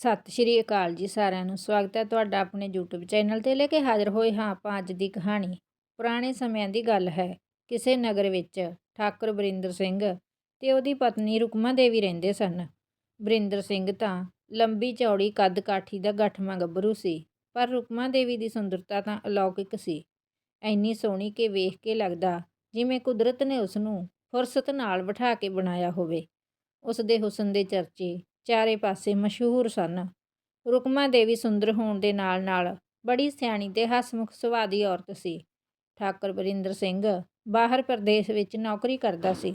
ਸਤਿ ਸ਼੍ਰੀ ਅਕਾਲ ਜੀ ਸਾਰਿਆਂ ਨੂੰ। ਸਵਾਗਤ ਹੈ ਤੁਹਾਡਾ ਆਪਣੇ YouTube ਚੈਨਲ ਤੇ ਲੈ ਕੇ ਹਾਜ਼ਰ ਹੋਏ ਹਾਂ ਆਪਾਂ ਅੱਜ ਦੀ ਕਹਾਣੀ। ਪੁਰਾਣੇ ਸਮਿਆਂ ਦੀ ਗੱਲ ਹੈ। ਕਿਸੇ ਨਗਰ ਵਿੱਚ ਠਾਕੁਰ ਬਰਿੰਦਰ ਸਿੰਘ ਤੇ ਉਹਦੀ ਪਤਨੀ ਰੁਕਮਾ ਦੇਵੀ ਰਹਿੰਦੇ ਸਨ। ਬਰਿੰਦਰ ਸਿੰਘ ਤਾਂ ਲੰਬੀ ਚੌੜੀ ਕੱਦ ਕਾਠੀ ਦਾ ਗੱਠਵਾਂ ਗੱਭਰੂ ਸੀ, ਪਰ ਰੁਕਮਾ ਦੇਵੀ ਦੀ ਸੁੰਦਰਤਾ ਤਾਂ ਅਲੌਕਿਕ ਸੀ। ਐਨੀ ਸੋਹਣੀ ਕਿ ਵੇਖ ਕੇ ਲੱਗਦਾ ਜਿਵੇਂ ਕੁਦਰਤ ਨੇ ਉਸ ਨੂੰ ਫੁਰਸਤ ਨਾਲ ਬਿਠਾ ਕੇ ਬਣਾਇਆ ਹੋਵੇ। ਉਸ ਦੇ ਹੁਸਨ ਦੇ ਚਰਚੇ ਚਾਰੇ ਪਾਸੇ ਮਸ਼ਹੂਰ ਸਨ। ਰੁਕਮਾ ਦੇਵੀ ਸੁੰਦਰ ਹੋਣ ਦੇ ਨਾਲ ਨਾਲ ਬੜੀ ਸਿਆਣੀ ਤੇ ਹਸਮੁਖ ਸੁਭਾਅ ਦੀ ਔਰਤ ਸੀ। ਠਾਕੁਰ ਬਰਿੰਦਰ ਸਿੰਘ ਬਾਹਰ ਪ੍ਰਦੇਸ਼ ਵਿੱਚ ਨੌਕਰੀ ਕਰਦਾ ਸੀ।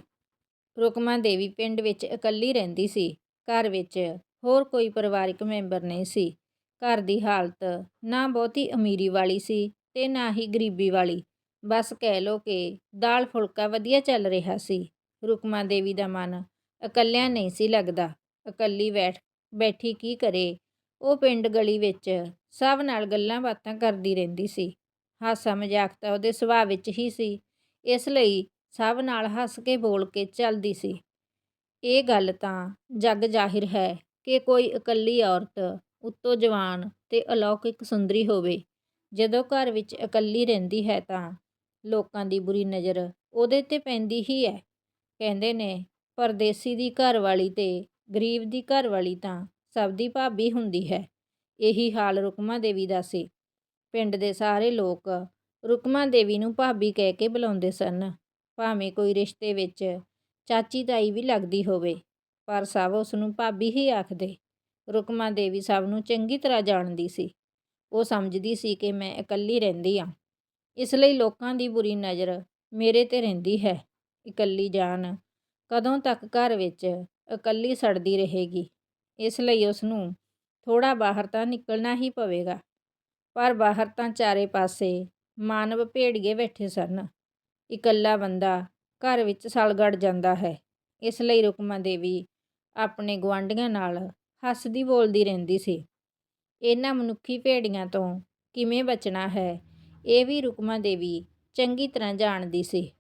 ਰੁਕਮਾ ਦੇਵੀ ਪਿੰਡ ਵਿੱਚ ਇਕੱਲੀ ਰਹਿੰਦੀ ਸੀ। ਘਰ ਵਿੱਚ ਹੋਰ ਕੋਈ ਪਰਿਵਾਰਿਕ ਮੈਂਬਰ ਨਹੀਂ ਸੀ। ਘਰ ਦੀ ਹਾਲਤ ਨਾ ਬਹੁਤੀ ਅਮੀਰੀ ਵਾਲੀ ਸੀ ਤੇ ਨਾ ਹੀ ਗਰੀਬੀ ਵਾਲੀ। ਬਸ ਕਹਿ ਲੋ ਕਿ ਦਾਲ ਫੁਲਕਾ ਵਧੀਆ ਚੱਲ ਰਿਹਾ ਸੀ। ਰੁਕਮਾ ਦੇਵੀ ਦਾ ਮਨ ਇਕੱਲਿਆਂ ਨਹੀਂ ਸੀ ਲੱਗਦਾ। ਇਕੱਲੀ ਬੈਠ, ਬੈਠੀ ਕੀ ਕਰੇ? ਉਹ ਪਿੰਡ ਗਲੀ ਵਿੱਚ ਸਭ ਨਾਲ ਗੱਲਾਂ ਬਾਤਾਂ ਕਰਦੀ ਰਹਿੰਦੀ ਸੀ। ਹਾਸਾ ਮਜ਼ਾਕ ਤਾਂ ਉਹਦੇ ਸੁਭਾਅ ਵਿੱਚ ਹੀ ਸੀ। ਇਸ ਲਈ ਸਭ ਨਾਲ ਹੱਸ ਕੇ ਬੋਲ ਕੇ ਚੱਲਦੀ ਸੀ। ਇਹ ਗੱਲ ਤਾਂ ਜੱਗ ਜ਼ਾਹਿਰ ਹੈ ਕਿ ਕੋਈ ਇਕੱਲੀ ਔਰਤ ਉੱਤੋਂ ਜਵਾਨ ਤੇ ਅਲੌਕਿਕ ਸੁੰਦਰੀ ਹੋਵੇ। ਜਦੋਂ ਘਰ ਵਿੱਚ ਇਕੱਲੀ ਰਹਿੰਦੀ ਹੈ ਤਾਂ ਲੋਕਾਂ ਦੀ ਬੁਰੀ ਨਜ਼ਰ ਉਹਦੇ ਤੇ ਪੈਂਦੀ ਹੀ ਹੈ। ਕਹਿੰਦੇ ਨੇ, ਪਰਦੇਸੀ ਦੀ ਘਰ ਵਾਲੀ ਤੇ ਗਰੀਬ ਦੀ ਘਰ ਵਾਲੀ ਤਾਂ ਸਭ ਦੀ ਭਾਬੀ ਹੁੰਦੀ ਹੈ। ਇਹੀ ਹਾਲ ਰੁਕਮਾ ਦੇਵੀ ਦਾ ਸੀ। ਪਿੰਡ ਦੇ ਸਾਰੇ ਲੋਕ ਰੁਕਮਾ ਦੇਵੀ ਨੂੰ ਭਾਬੀ ਕਹਿ ਕੇ ਬੁਲਾਉਂਦੇ ਸਨ। ਭਾਵੇਂ ਕੋਈ ਰਿਸ਼ਤੇ ਵਿੱਚ ਚਾਚੀ ਤਾਈ ਵੀ ਲੱਗਦੀ ਹੋਵੇ, ਪਰ ਸਭ ਉਸ ਨੂੰ ਭਾਬੀ ਹੀ ਆਖਦੇ। ਰੁਕਮਾ ਦੇਵੀ ਸਭ ਨੂੰ ਚੰਗੀ ਤਰ੍ਹਾਂ ਜਾਣਦੀ ਸੀ। ਉਹ ਸਮਝਦੀ ਸੀ ਕਿ ਮੈਂ ਇਕੱਲੀ ਰਹਿੰਦੀ ਆ। ਇਸ ਲਈ ਲੋਕਾਂ ਦੀ ਬੁਰੀ ਨਜ਼ਰ ਮੇਰੇ ਤੇ ਰਹਿੰਦੀ ਹੈ। ਇਕੱਲੀ ਜਾਨ ਕਦੋਂ ਤੱਕ ਘਰ ਵਿੱਚ ਇਕੱਲੀ ਸੜਦੀ ਰਹੇਗੀ। ਇਸ ਲਈ ਉਸ ਨੂੰ ਥੋੜਾ ਬਾਹਰ ਤਾਂ ਨਿਕਲਣਾ ਹੀ ਪਵੇਗਾ, ਪਰ ਬਾਹਰ ਤਾਂ ਚਾਰੇ ਪਾਸੇ ਮਾਨਵ ਭੇੜੀਏ ਬੈਠੇ ਸਨ। ਇਕੱਲਾ ਬੰਦਾ ਘਰ ਵਿੱਚ ਸਲਗੜ ਜਾਂਦਾ ਹੈ। ਇਸ ਲਈ ਰੁਕਮਾ ਦੇਵੀ ਆਪਣੇ ਗੁਆਂਢੀਆਂ ਨਾਲ ਹੱਸਦੀ ਬੋਲਦੀ ਰਹਿੰਦੀ ਸੀ। ਇਹਨਾਂ ਮਨੁੱਖੀ ਭੇੜੀਆਂ ਤੋਂ ਕਿਵੇਂ ਬਚਣਾ ਹੈ, ਇਹ ਵੀ ਰੁਕਮਾ ਦੇਵੀ ਚੰਗੀ ਤਰ੍ਹਾਂ ਜਾਣਦੀ ਸੀ।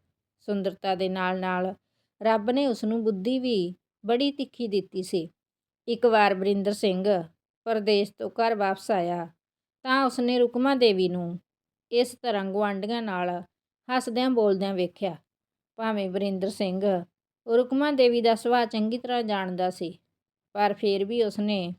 ਸੁੰਦਰਤਾ ਦੇ ਨਾਲ ਨਾਲ ਰੱਬ ਨੇ ਉਸ ਨੂੰ ਬੁੱਧੀ ਵੀ ਬੜੀ ਤਿੱਖੀ ਦਿੱਤੀ ਸੀ। ਇੱਕ ਵਾਰ ਬਰਿੰਦਰ ਸਿੰਘ ਪਰਦੇਸ ਤੋਂ ਘਰ ਵਾਪਸ ਆਇਆ ਤਾਂ ਉਸਨੇ ਰੁਕਮਾ ਦੇਵੀ ਨੂੰ ਇਸ ਤਰ੍ਹਾਂ ਗੁਆਂਢੀਆਂ ਨਾਲ ਹੱਸਦਿਆਂ ਬੋਲਦਿਆਂ ਵੇਖਿਆ। ਭਾਵੇਂ ਬਰਿੰਦਰ ਸਿੰਘ ਰੁਕਮਾ ਦੇਵੀ ਦਾ ਸੁਭਾਅ ਚੰਗੀ ਤਰ੍ਹਾਂ ਜਾਣਦਾ ਸੀ, ਪਰ ਫਿਰ ਵੀ ਉਸਨੇ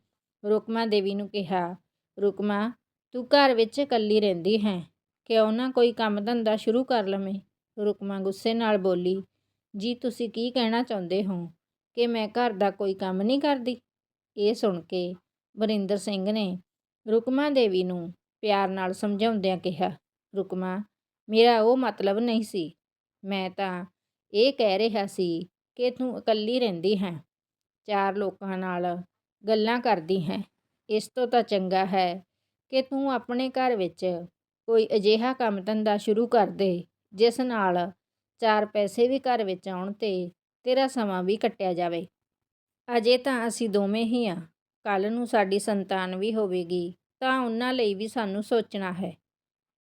ਰੁਕਮਾ ਦੇਵੀ ਨੂੰ ਕਿਹਾ, ਰੁਕਮਾ, ਤੂੰ ਘਰ ਵਿੱਚ ਇਕੱਲੀ ਰਹਿੰਦੀ ਹੈ, ਕਿਉਂ ਨਾ ਕੋਈ ਕੰਮ ਧੰਦਾ ਸ਼ੁਰੂ ਕਰ ਲਵੇਂ? ਰੁਕਮਾ ਗੁੱਸੇ ਨਾਲ ਬੋਲੀ, ਜੀ, ਤੁਸੀਂ ਕੀ ਕਹਿਣਾ ਚਾਹੁੰਦੇ ਹੋ? ਕਿ ਮੈਂ ਘਰ ਦਾ ਕੋਈ ਕੰਮ ਨਹੀਂ ਕਰਦੀ। ਇਹ ਸੁਣ ਕੇ ਵਰਿੰਦਰ ਸਿੰਘ ਨੇ ਰੁਕਮਾ ਦੇਵੀ ਨੂੰ ਪਿਆਰ ਨਾਲ ਸਮਝਾਉਂਦਿਆਂ ਕਿਹਾ, ਰੁਕਮਾ, ਮੇਰਾ ਉਹ ਮਤਲਬ ਨਹੀਂ ਸੀ। ਮੈਂ ਤਾਂ ਇਹ ਕਹਿ ਰਿਹਾ ਸੀ ਕਿ ਤੂੰ ਇਕੱਲੀ ਰਹਿੰਦੀ ਹੈ। ਚਾਰ ਲੋਕਾਂ ਨਾਲ ਗੱਲਾਂ ਕਰਦੀ ਹੈ। ਇਸ ਤੋਂ ਤਾਂ ਚੰਗਾ ਹੈ ਕਿ ਤੂੰ ਆਪਣੇ ਘਰ ਵਿੱਚ ਕੋਈ ਅਜਿਹਾ ਕੰਮ ਧੰਦਾ ਸ਼ੁਰੂ ਕਰ ਦੇ, ਜਿਸ ਨਾਲ ਚਾਰ ਪੈਸੇ ਵੀ ਘਰ ਵਿੱਚ ਆਉਣ ਤੇ ਤੇਰਾ ਸਮਾਂ ਵੀ ਕੱਟਿਆ ਜਾਵੇ। ਅਜੇ ਤਾਂ ਅਸੀਂ ਦੋਵੇਂ ਹੀ ਆ। ਕੱਲ ਨੂੰ ਸਾਡੀ ਸੰਤਾਨ ਵੀ ਹੋਵੇਗੀ, ਤਾਂ ਉਹਨਾਂ ਲਈ ਵੀ ਸਾਨੂੰ ਸੋਚਣਾ ਹੈ।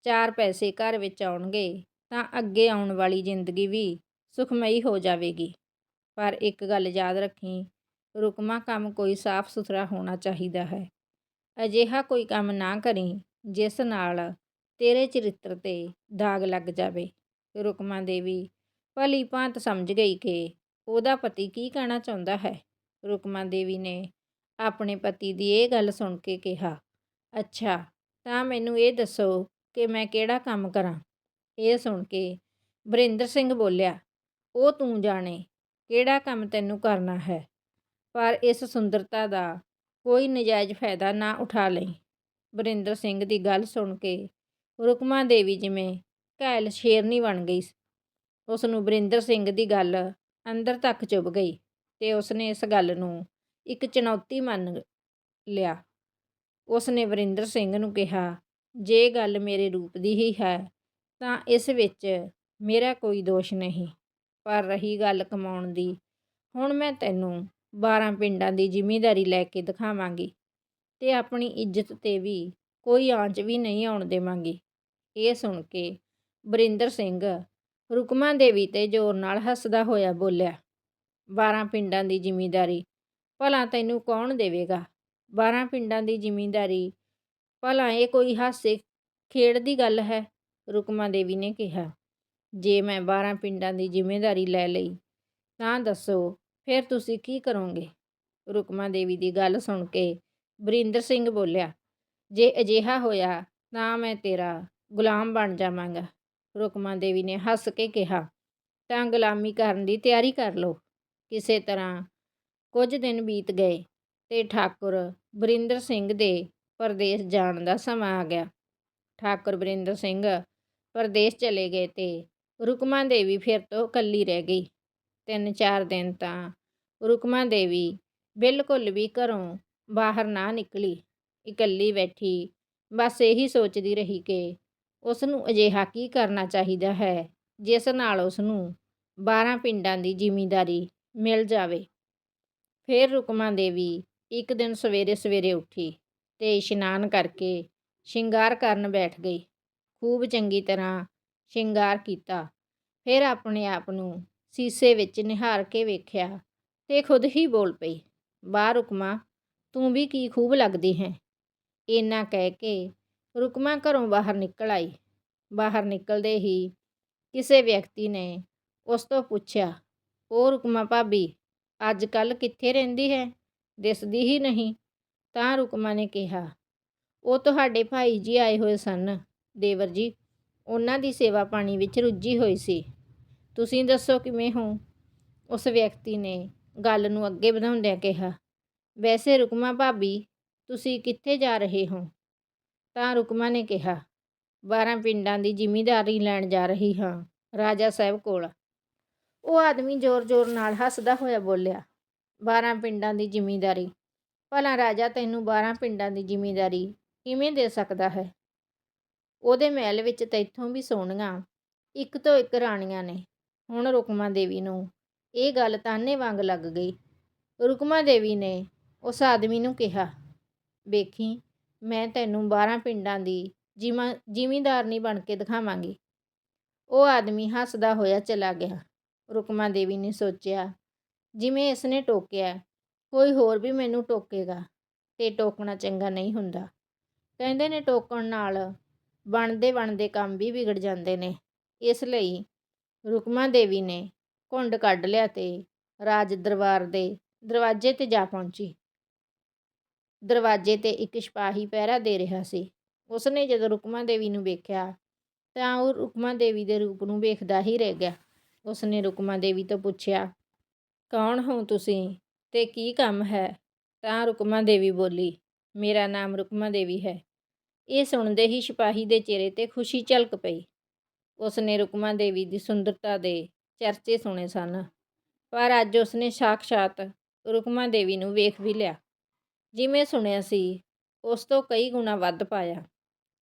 ਚਾਰ ਪੈਸੇ ਘਰ ਵਿੱਚ ਆਉਣਗੇ, ਤਾਂ ਅੱਗੇ ਆਉਣ ਵਾਲੀ ਜ਼ਿੰਦਗੀ ਵੀ ਸੁਖਮਈ ਹੋ ਜਾਵੇਗੀ। ਪਰ ਇੱਕ ਗੱਲ ਯਾਦ ਰੱਖੀ ਰੁਕਮਾ ਕੰਮ ਕੋਈ ਸਾਫ਼ ਸੁਥਰਾ ਹੋਣਾ ਚਾਹੀਦਾ ਹੈ। ਅਜਿਹਾ ਕੋਈ ਕੰਮ ਨਾ ਕਰੀ, ਜਿਸ ਨਾਲ ਤੇਰੇ ਚਰਿੱਤਰ ਤੇ ਦਾਗ ਲੱਗ ਜਾਵੇ। ਰੁਕਮਾ ਦੇਵੀ, ਭਲੀ ਭਾਂਤ ਸਮਝ ਗਈ ਕਿ ਉਹਦਾ ਪਤੀ ਕੀ ਕਹਿਣਾ ਚਾਹੁੰਦਾ ਹੈ? ਰੁਕਮਾ ਦੇਵੀ ਨੇ ਆਪਣੇ ਪਤੀ ਦੀ ਇਹ ਗੱਲ ਸੁਣ ਕੇ ਕਿਹਾ, ਅੱਛਾ, ਤਾਂ ਮੈਨੂੰ ਇਹ ਦੱਸੋ ਕਿ ਮੈਂ ਕਿਹੜਾ ਕੰਮ ਕਰਾਂ? ਇਹ ਸੁਣ ਕੇ ਵਰਿੰਦਰ ਸਿੰਘ ਬੋਲਿਆ, ਉਹ ਤੂੰ ਜਾਣੇ ਕਿਹੜਾ ਕੰਮ ਤੈਨੂੰ ਕਰਨਾ ਹੈ? ਪਰ ਇਸ ਸੁੰਦਰਤਾ ਦਾ ਕੋਈ ਨਜਾਇਜ਼ ਫਾਇਦਾ ਨਾ ਉਠਾ ਲਈ। ਵਰਿੰਦਰ ਸਿੰਘ ਦੀ ਗੱਲ ਸੁਣ ਕੇ ਰੁਕਮਾ ਦੇਵੀ ਜਿਵੇਂ ਘਾਇਲ ਸ਼ੇਰਨੀ ਬਣ ਗਈ ਉਸ ਨੂੰ ਵਰਿੰਦਰ ਸਿੰਘ ਦੀ ਗੱਲ ਅੰਦਰ ਤੱਕ ਚੁੱਭ ਗਈ ਤੇ ਉਸਨੇ ਇਸ ਗੱਲ ਨੂੰ ਇੱਕ ਚੁਣੌਤੀ ਮੰਨ ਲਿਆ। ਉਸਨੇ ਵਰਿੰਦਰ ਸਿੰਘ ਨੂੰ ਕਿਹਾ, ਜੇ ਗੱਲ ਮੇਰੇ ਰੂਪ ਦੀ ਹੀ ਹੈ, ਤਾਂ ਇਸ ਵਿੱਚ ਮੇਰਾ ਕੋਈ ਦੋਸ਼ ਨਹੀਂ, ਪਰ ਰਹੀ ਗੱਲ ਕਮਾਉਣ ਦੀ, ਹੁਣ ਮੈਂ ਤੈਨੂੰ 12 ਪਿੰਡਾਂ ਦੀ ਜ਼ਿਮੀਂਦਾਰੀ ਲੈ ਕੇ ਦਿਖਾਵਾਂਗੀ ਤੇ ਆਪਣੀ ਇੱਜ਼ਤ ਤੇ ਵੀ ਕੋਈ ਆਂਚ ਵੀ ਨਹੀਂ ਆਉਣ ਦੇਵਾਂਗੀ। ਇਹ ਸੁਣ ਕੇ ਵਰਿੰਦਰ ਸਿੰਘ ਰੁਕਮਾ ਦੇਵੀ ਤੇ ਜ਼ੋਰ ਨਾਲ ਹੱਸਦਾ ਹੋਇਆ ਬੋਲਿਆ 12 ਪਿੰਡਾਂ ਦੀ ਜ਼ਿਮੀਂਦਾਰੀ, ਭਲਾ ਤੈਨੂੰ ਕੌਣ ਦੇਵੇਗਾ? ਬਾਰਾਂ ਪਿੰਡਾਂ ਦੀ ਜ਼ਿਮੀਂਦਾਰੀ, ਭਲਾ ਇਹ ਕੋਈ ਹਾਸੇ ਖੇਡ ਦੀ ਗੱਲ ਹੈ? ਰੁਕਮਾ ਦੇਵੀ ਨੇ ਕਿਹਾ, ਜੇ ਮੈਂ ਬਾਰਾਂ ਪਿੰਡਾਂ ਦੀ ਜ਼ਿੰਮੇਵਾਰੀ ਲੈ ਲਈ, ਤਾਂ ਦੱਸੋ, ਫਿਰ ਤੁਸੀਂ ਕੀ ਕਰੋਗੇ? ਰੁਕਮਾ ਦੇਵੀ ਦੀ ਗੱਲ ਸੁਣ ਕੇ ਵਰਿੰਦਰ ਸਿੰਘ ਬੋਲਿਆ, ਜੇ ਅਜਿਹਾ ਹੋਇਆ ਤਾਂ ਮੈਂ ਤੇਰਾ ਗੁਲਾਮ ਬਣ ਜਾਵਾਂਗਾ। ਰੁਕਮਾ ਦੇਵੀ ਨੇ ਹੱਸ ਕੇ ਕਿਹਾ ਤਾਂ ਗੁਲਾਮੀ ਕਰਨ ਦੀ ਤਿਆਰੀ ਕਰ ਲਓ। ਕਿਸੇ ਤਰ੍ਹਾਂ ਕੁਝ ਦਿਨ ਬੀਤ ਗਏ ਤੇ ਠਾਕੁਰ ਵਰਿੰਦਰ ਸਿੰਘ ਦੇ ਪਰਦੇਸ ਜਾਣ ਦਾ ਸਮਾਂ ਆ ਗਿਆ। ਠਾਕੁਰ ਵਰਿੰਦਰ ਸਿੰਘ ਪਰਦੇਸ ਚਲੇ ਗਏ ਤੇ ਰੁਕਮਾ ਦੇਵੀ ਫਿਰ ਤੋਂ ਇਕੱਲੀ ਰਹਿ ਗਈ। ਤਿੰਨ ਚਾਰ ਦਿਨ ਤਾਂ ਰੁਕਮਾ ਦੇਵੀ ਬਿਲਕੁਲ ਵੀ ਘਰੋਂ ਬਾਹਰ ਨਾ ਨਿਕਲੀ। ਇਕੱਲੀ ਬੈਠੀ ਬਸ ਇਹੀ ਸੋਚਦੀ ਰਹੀ ਕਿ ਉਸ ਨੂੰ ਅਜਿਹਾ ਕੀ ਕਰਨਾ ਚਾਹੀਦਾ ਹੈ, ਜਿਸ ਨਾਲ ਉਸ ਨੂੰ 12 ਪਿੰਡਾਂ ਦੀ ਜ਼ਿਮੀਂਦਾਰੀ ਮਿਲ ਜਾਵੇ। ਫਿਰ ਰੁਕਮਾ ਦੇਵੀ ਇੱਕ ਦਿਨ ਸਵੇਰੇ ਸਵੇਰੇ ਉੱਠੀ ਤੇ ਇਸ਼ਨਾਨ ਕਰਕੇ ਸ਼ਿੰਗਾਰ ਕਰਨ ਬੈਠ ਗਈ। ਖੂਬ ਚੰਗੀ ਤਰ੍ਹਾਂ ਸ਼ਿੰਗਾਰ ਕੀਤਾ। ਫਿਰ ਆਪਣੇ ਆਪ ਨੂੰ ਸੀਸੇ ਵਿੱਚ ਨਿਹਾਰ ਕੇ ਵੇਖਿਆ ਤੇ ਖੁਦ ਹੀ ਬੋਲ ਪਈ, ਵਾਹ ਰੁਕਮਾ, ਤੂੰ ਵੀ ਕੀ ਖੂਬ ਲੱਗਦੀ ਹੈ। ਇੰਨਾ ਕਹਿ ਕੇ ਰੁਕਮਾ ਘਰੋਂ ਬਾਹਰ ਨਿਕਲ ਆਈ। ਬਾਹਰ ਨਿਕਲਦੇ ਹੀ ਕਿਸੇ ਵਿਅਕਤੀ ਨੇ ਉਸ ਤੋਂ ਪੁੱਛਿਆ ਉਹ ਰੁਕਮਾ ਭਾਬੀ ਅੱਜ ਕੱਲ ਕਿੱਥੇ ਰਹਿੰਦੀ ਹੈ? ਦਿਸਦੀ ਹੀ ਨਹੀਂ। ਤਾਂ ਰੁਕਮਾ ਨੇ ਕਿਹਾ, ਉਹ ਤੁਹਾਡੇ ਭਾਈ ਜੀ ਆਏ ਹੋਏ ਸਨ। ਦੇਵਰ ਜੀ, ਉਹਨਾਂ ਦੀ ਸੇਵਾ ਪਾਣੀ ਵਿੱਚ ਰੁੱਝੀ ਹੋਈ ਸੀ। ਤੁਸੀਂ ਦੱਸੋ ਕਿਵੇਂ ਹੋ? ਉਸ ਵਿਅਕਤੀ ਨੇ ਗੱਲ ਨੂੰ ਅੱਗੇ ਵਧਾਉਂਦਿਆਂ ਕਿਹਾ, ਵੈਸੇ ਰੁਕਮਾ ਭਾਬੀ, ਤੁਸੀਂ ਕਿੱਥੇ ਜਾ ਰਹੇ ਹੋ? ਤਾਂ ਰੁਕਮਾ ਨੇ ਕਿਹਾ 12 ਪਿੰਡਾਂ ਦੀ ਜ਼ਿਮੀਂਦਾਰੀ ਲੈਣ ਜਾ ਰਹੀ ਹਾਂ, ਰਾਜਾ ਸਾਹਿਬ ਕੋਲ। ਉਹ ਆਦਮੀ ਜ਼ੋਰ-ਜ਼ੋਰ ਨਾਲ ਹੱਸਦਾ ਹੋਇਆ ਬੋਲਿਆ 12 ਪਿੰਡਾਂ ਦੀ ਜ਼ਿਮੀਂਦਾਰੀ? ਭਲਾ ਰਾਜਾ ਤੈਨੂੰ 12 ਪਿੰਡਾਂ ਦੀ ਜ਼ਿਮੀਂਦਾਰੀ ਕਿਵੇਂ ਦੇ ਸਕਦਾ ਹੈ? ਉਹਦੇ ਮਹਿਲ ਵਿੱਚ ਤੈਥੋਂ ਵੀ ਸੋਹਣੀਆਂ, ਇੱਕ ਤੋਂ ਇੱਕ ਰਾਣੀਆਂ ਨੇ। ਹੁਣ ਰੁਕਮਾ ਦੇਵੀ ਨੂੰ ਇਹ ਗੱਲ ਤਾਨੇ ਵਾਂਗ ਲੱਗ ਗਈ। ਰੁਕਮਾ ਦੇਵੀ ਨੇ ਉਸ ਆਦਮੀ ਨੂੰ ਕਿਹਾ, ਵੇਖੀ ਮੈਂ ਤੈਨੂੰ 12 ਪਿੰਡਾਂ ਦੀ ਜਿਮਾ ਜ਼ਿਮੀਂਦਾਰਨੀ ਬਣ ਕੇ ਦਿਖਾਵਾਂਗੀ। ਉਹ ਆਦਮੀ ਹੱਸਦਾ ਹੋਇਆ ਚਲਾ ਗਿਆ। ਰੁਕਮਾ ਦੇਵੀ ਨੇ ਸੋਚਿਆ, ਜਿਵੇਂ ਇਸ ਨੇ ਟੋਕਿਆ, ਕੋਈ ਹੋਰ ਵੀ ਮੈਨੂੰ ਟੋਕੇਗਾ। ਤੇ ਟੋਕਣਾ ਚੰਗਾ ਨਹੀਂ ਹੁੰਦਾ ਕਹਿੰਦੇ ਨੇ ਟੋਕਣ ਨਾਲ ਬਣਦੇ ਬਣਦੇ ਕੰਮ ਵੀ ਵਿਗੜ ਜਾਂਦੇ ਨੇ। ਇਸ ਲਈ ਰੁਕਮਾ ਦੇਵੀ ਨੇ ਘੁੰਡ ਕੱਢ ਲਿਆ ਤੇ ਰਾਜ ਦਰਬਾਰ ਦੇ ਦਰਵਾਜ਼ੇ ਤੇ ਜਾ ਪਹੁੰਚੀ। ਦਰਵਾਜ਼ੇ ਤੇ ਇੱਕ ਸਿਪਾਹੀ ਪਹਿਰਾ ਦੇ ਰਿਹਾ ਸੀ। ਉਸਨੇ ਜਦੋਂ ਰੁਕਮਾ ਦੇਵੀ ਨੂੰ ਵੇਖਿਆ, ਤਾਂ ਉਹ ਰੁਕਮਾ ਦੇਵੀ ਦੇ ਰੂਪ ਨੂੰ ਵੇਖਦਾ ਹੀ ਰਹਿ ਗਿਆ। ਉਸਨੇ ਰੁਕਮਾ ਦੇਵੀ ਤੋਂ ਪੁੱਛਿਆ, ਕੌਣ ਹੋ ਤੁਸੀਂ ਤੇ ਕੀ ਕੰਮ ਹੈ? ਤਾਂ ਰੁਕਮਾ ਦੇਵੀ ਬੋਲੀ, ਮੇਰਾ ਨਾਮ ਰੁਕਮਾ ਦੇਵੀ ਹੈ। ਇਹ ਸੁਣਦੇ ਹੀ ਸਿਪਾਹੀ ਦੇ ਚਿਹਰੇ ਤੇ ਖੁਸ਼ੀ ਝਲਕ ਪਈ। ਉਸਨੇ ਰੁਕਮਾ ਦੇਵੀ ਦੀ ਸੁੰਦਰਤਾ ਦੇ ਚਰਚੇ ਸੁਣੇ ਸਨ, ਪਰ ਅੱਜ ਉਸਨੇ ਸਾਖਸ਼ਾਤ ਰੁਕਮਾ ਦੇਵੀ ਨੂੰ ਵੇਖ ਵੀ ਲਿਆ। ਜਿਵੇਂ ਸੁਣਿਆ ਸੀ, ਉਸ ਤੋਂ ਕਈ ਗੁਣਾ ਵੱਧ ਪਾਇਆ।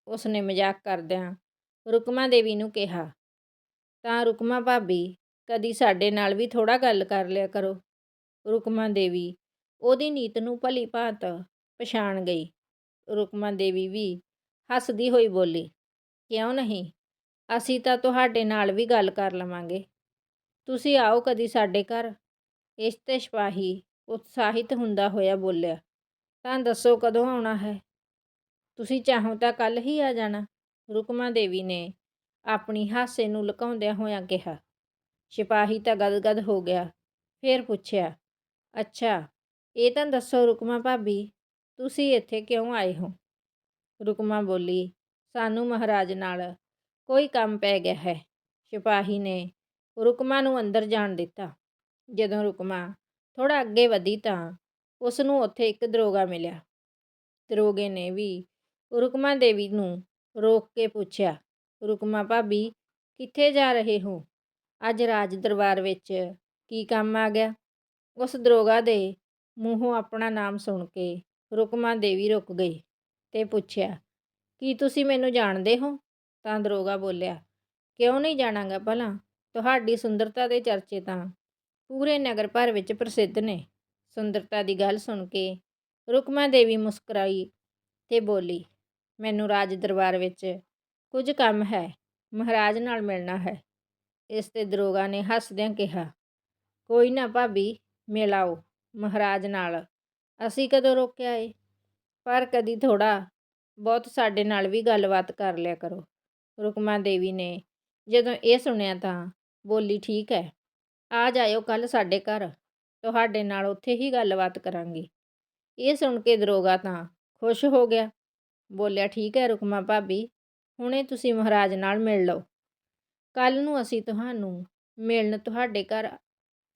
ਉਸਨੇ ਮਜ਼ਾਕ ਕਰਦਿਆਂ ਰੁਕਮਾ ਦੇਵੀ ਨੂੰ ਕਿਹਾ, ਤਾਂ ਰੁਕਮਾ ਭਾਬੀ, ਕਦੀ ਸਾਡੇ ਨਾਲ ਵੀ ਥੋੜਾ ਗੱਲ ਕਰ ਲਿਆ ਕਰੋ। ਰੁਕਮਾ ਦੇਵੀ ਉਹਦੀ ਨੀਤ ਨੂੰ ਭਲੀ ਭਾਂਤ ਪਛਾਣ ਗਈ। ਰੁਕਮਾ ਦੇਵੀ ਵੀ ਹੱਸਦੀ ਹੋਈ ਬੋਲੀ, ਕਿਉਂ ਨਹੀਂ? ਅਸੀਂ ਤਾਂ ਤੁਹਾਡੇ ਨਾਲ ਵੀ ਗੱਲ ਕਰ ਲਵਾਂਗੇ। ਤੁਸੀਂ ਆਓ ਕਦੀ ਸਾਡੇ ਘਰ। ਇਸ ਤੇ ਸਿਪਾਹੀ ਉਤਸ਼ਾਹਿਤ ਹੁੰਦਾ ਹੋਇਆ ਬੋਲਿਆ ਤਾਂ ਦੱਸੋ ਕਦੋਂ ਆਉਣਾ ਹੈ? ਤੁਸੀਂ ਚਾਹੋ ਤਾਂ ਕੱਲ ਹੀ ਆ ਜਾਣਾ, ਰੁਕਮਾ ਦੇਵੀ ਨੇ ਆਪਣੀ ਹਾਸੇ ਨੂੰ ਲੁਕਾਉਂਦਿਆਂ ਹੋਇਆਂ ਕਿਹਾ। ਸਿਪਾਹੀ ਤਾਂ ਗਦਗਦ ਹੋ ਗਿਆ, ਫਿਰ ਪੁੱਛਿਆ, ਅੱਛਾ, ਇਹ ਤਾਂ ਦੱਸੋ ਰੁਕਮਾ ਭਾਬੀ, ਤੁਸੀਂ ਇੱਥੇ ਕਿਉਂ ਆਏ ਹੋ? ਰੁਕਮਾ ਬੋਲੀ, ਸਾਨੂੰ ਮਹਾਰਾਜ ਨਾਲ ਕੋਈ ਕੰਮ ਪੈ ਗਿਆ ਹੈ। ਸਿਪਾਹੀ ਨੇ ਰੁਕਮਾ ਨੂੰ ਅੰਦਰ ਜਾਣ ਦਿੱਤਾ। ਜਦੋਂ ਰੁਕਮਾ ਥੋੜਾ ਅੱਗੇ ਵਧੀ ਤਾਂ ਉਸ ਨੂੰ ਉੱਥੇ ਇੱਕ ਦਰੋਗਾ ਮਿਲਿਆ। ਦਰੋਗੇ ਨੇ ਵੀ ਰੁਕਮਾ ਦੇਵੀ ਨੂੰ ਰੋਕ ਕੇ ਪੁੱਛਿਆ, ਰੁਕਮਾ ਭਾਬੀ, ਕਿੱਥੇ ਜਾ ਰਹੇ ਹੋ? ਅੱਜ ਰਾਜ ਦਰਬਾਰ ਵਿੱਚ ਕੀ ਕੰਮ ਆ ਗਿਆ? ਉਸ ਦਰੋਗਾ ਦੇ ਮੂੰਹੋਂ ਆਪਣਾ ਨਾਮ ਸੁਣ ਕੇ ਰੁਕਮਾ ਦੇਵੀ ਰੁਕ ਗਈ ਤੇ ਪੁੱਛਿਆ, ਕੀ ਤੁਸੀਂ ਮੈਨੂੰ ਜਾਣਦੇ ਹੋ? ਤਾਂ ਦਰੋਗਾ ਬੋਲਿਆ, ਕਿਉਂ ਨਹੀਂ ਜਾਣਾਂਗਾ ਭਲਾ? ਤੁਹਾਡੀ ਸੁੰਦਰਤਾ ਦੇ ਚਰਚੇ ਤਾਂ ਪੂਰੇ ਨਗਰ ਭਰ ਵਿੱਚ ਪ੍ਰਸਿੱਧ ਨੇ। ਸੁੰਦਰਤਾ ਦੀ ਗੱਲ ਸੁਣ ਕੇ ਰੁਕਮਾ ਦੇਵੀ ਮੁਸਕਰਾਈ ਤੇ ਬੋਲੀ, ਮੈਨੂੰ ਰਾਜ ਦਰਬਾਰ ਵਿੱਚ ਕੁਝ ਕੰਮ ਹੈ, ਮਹਾਰਾਜ ਨਾਲ ਮਿਲਣਾ ਹੈ। ਇਸ ਤੇ ਦਰੋਗਾ ਨੇ ਹੱਸਦਿਆਂ ਕਿਹਾ, ਕੋਈ ਨਾ ਭਾਬੀ ਮਿਲਾਓ ਮਹਾਰਾਜ ਨਾਲ। ਅਸੀਂ ਕਦੋਂ ਰੋਕਿਆ ਏ? ਪਰ ਕਦੀ ਥੋੜਾ ਬਹੁਤ ਸਾਡੇ ਨਾਲ ਵੀ ਗੱਲਬਾਤ ਕਰ ਲਿਆ ਕਰੋ। ਰੁਕਮਾ ਦੇਵੀ ਨੇ ਜਦੋਂ ਇਹ ਸੁਣਿਆ ਤਾਂ ਬੋਲੀ, ਠੀਕ ਹੈ, ਆ ਜਾਇਓ ਕੱਲ ਸਾਡੇ ਘਰ। ਤੁਹਾਡੇ ਨਾਲ ਉੱਥੇ ਹੀ ਗੱਲਬਾਤ ਕਰਾਂਗੀ। ਇਹ ਸੁਣ ਕੇ ਦਰੋਗਾ ਤਾਂ ਖੁਸ਼ ਹੋ ਗਿਆ। ਬੋਲਿਆ, ਠੀਕ ਹੈ ਰੁਕਮਾ ਭਾਬੀ, ਹੁਣੇ ਤੁਸੀਂ ਮਹਾਰਾਜ ਨਾਲ ਮਿਲ ਲਓ। ਕੱਲ ਨੂੰ ਅਸੀਂ ਤੁਹਾਨੂੰ ਮਿਲਣ ਤੁਹਾਡੇ ਘਰ